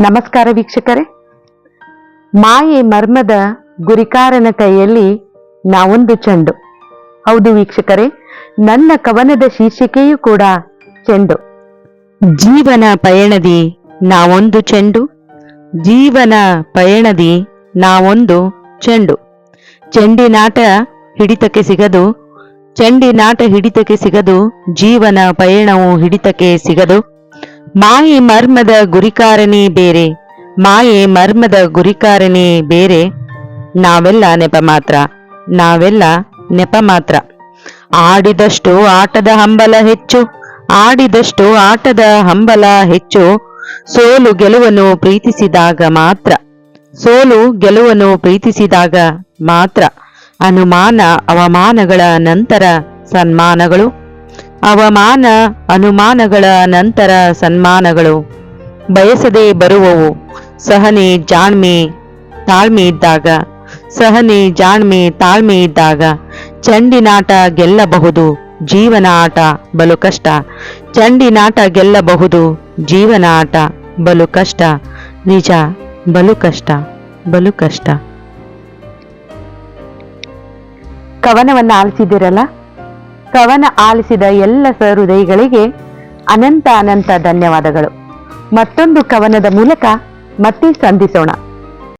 ನಮಸ್ಕಾರ ವೀಕ್ಷಕರೇ. ಮಾಯೆ ಮರ್ಮದ ಗುರಿಕಾರನ ಕೈಯಲ್ಲಿ ನಾವೊಂದು ಚೆಂಡು. ಹೌದು ವೀಕ್ಷಕರೇ, ನನ್ನ ಕವನದ ಶೀರ್ಷಿಕೆಯೂ ಕೂಡ ಚೆಂಡು. ಜೀವನ ಪಯಣದಿ ನಾವೊಂದು ಚೆಂಡು. ಜೀವನ ಪಯಣದಿ ನಾವೊಂದು ಚೆಂಡು. ಚೆಂಡಿನಾಟ ಹಿಡಿತಕ್ಕೆ ಸಿಗದು ಚೆಂಡಿನಾಟ ಹಿಡಿತಕ್ಕೆ ಸಿಗದು, ಜೀವನ ಪಯಣವು ಹಿಡಿತಕ್ಕೆ ಸಿಗದು. ಮಾಯೆ ಮರ್ಮದ ಗುರಿಕಾರನೇ ಬೇರೆ, ಮಾಯೆ ಮರ್ಮದ ಗುರಿಕಾರನೇ ಬೇರೆ. ನಾವೆಲ್ಲ ನೆಪ ಮಾತ್ರ, ನಾವೆಲ್ಲ ನೆಪ ಮಾತ್ರ. ಆಡಿದಷ್ಟು ಆಟದ ಹಂಬಲ ಹೆಚ್ಚು, ಆಡಿದಷ್ಟು ಆಟದ ಹಂಬಲ ಹೆಚ್ಚು. ಸೋಲು ಗೆಲುವನ್ನು ಪ್ರೀತಿಸಿದಾಗ ಮಾತ್ರ, ಸೋಲು ಗೆಲುವನ್ನು ಪ್ರೀತಿಸಿದಾಗ ಮಾತ್ರ. ಅನುಮಾನ ಅವಮಾನಗಳ ನಂತರ ಸನ್ಮಾನಗಳು. ಅವಮಾನ ಅನುಮಾನಗಳ ನಂತರ ಸನ್ಮಾನಗಳು. ಬಯಸದೆ ಬರುವವು. ಸಹನೆ ಜಾಣ್ಮೆ ತಾಳ್ಮೆ ಇದ್ದಾಗ. ಸಹನೆ ಜಾಣ್ಮೆ ತಾಳ್ಮೆ ಇದ್ದಾಗ. ಚಂಡಿನಾಟ ಗೆಲ್ಲಬಹುದು. ಜೀವನ ಆಟ ಬಲು ಕಷ್ಟ. ಚಂಡಿನಾಟ ಗೆಲ್ಲಬಹುದು. ಜೀವನ ಆಟ ಬಲು ಕಷ್ಟ. ನಿಜ ಬಲು ಕಷ್ಟ ಬಲು ಕಷ್ಟ. ಕವನವನ್ನ ಆಲಿಸಿದಿರಲ್ಲ ಕವನ ಆಲಿಸಿದ ಎಲ್ಲ ಸಹೃದಯಿಗಳಿಗೆ ಅನಂತ ಅನಂತ ಧನ್ಯವಾದಗಳು. ಮತ್ತೊಂದು ಕವನದ ಮೂಲಕ ಮತ್ತೆ ಸಂಧಿಸೋಣ.